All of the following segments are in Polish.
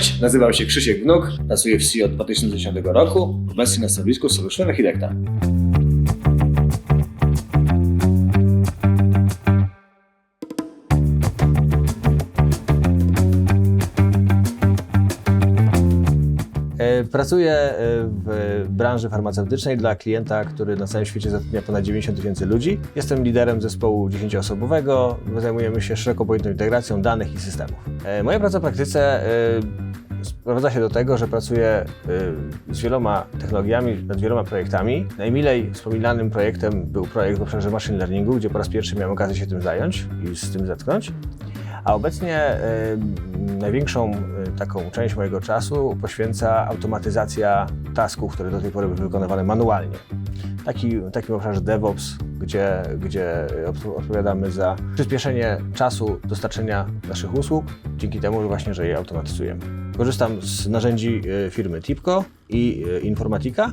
Cześć, nazywam się Krzysiek Wnuk, pracuję w SEO od 2010 roku, obecnie na stanowisku Solution Architekta. E, Pracuję e, w branży farmaceutycznej dla klienta, który na całym świecie zatrudnia ponad 90 tysięcy ludzi. Jestem liderem zespołu 10-osobowego. Zajmujemy się szeroko pojętą integracją danych i systemów. E, Moja praca w praktyce sprowadza się do tego, że pracuję e, z wieloma technologiami, nad wieloma projektami. Najmilej wspominanym projektem był projekt w obszarze machine learningu, gdzie po raz pierwszy miałem okazję się tym zająć i z tym zetknąć. A obecnie e, największą e, taką część mojego czasu poświęca automatyzacja tasków, które do tej pory były wykonywane manualnie. Taki, takim obszarze DevOps, gdzie, gdzie odp- odpowiadamy za przyspieszenie czasu dostarczenia naszych usług, dzięki temu że właśnie, że je automatyzujemy. Korzystam z narzędzi e, firmy Tipco i e, Informatika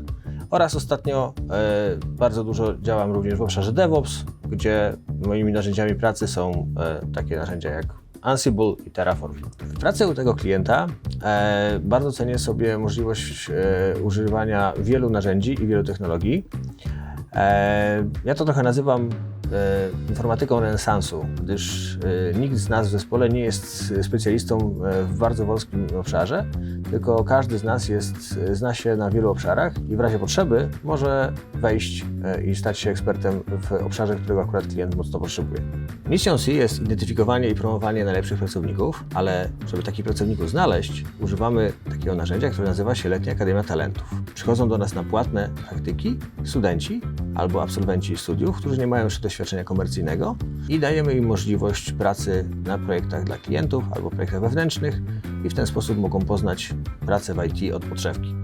oraz ostatnio e, bardzo dużo działam również w obszarze DevOps, gdzie moimi narzędziami pracy są takie narzędzia jak Ansible i Terraform. W pracy u tego klienta bardzo cenię sobie możliwość używania wielu narzędzi i wielu technologii. Ja to trochę nazywam informatyką renesansu, gdyż e, nikt z nas w zespole nie jest specjalistą e, w bardzo wąskim obszarze, tylko każdy z nas jest, zna się na wielu obszarach i w razie potrzeby może wejść e, i stać się ekspertem w obszarze, którego akurat klient mocno potrzebuje. Misją C jest identyfikowanie i promowanie najlepszych pracowników, ale żeby takich pracowników znaleźć, używamy takiego narzędzia, które nazywa się Letnia Akademia Talentów. Przychodzą do nas na płatne praktyki studenci albo absolwenci studiów, którzy nie mają jeszcze doświadczenia komercyjnego i dajemy im możliwość pracy na projektach dla klientów albo projektach wewnętrznych i w ten sposób mogą poznać pracę w IT od podszewki.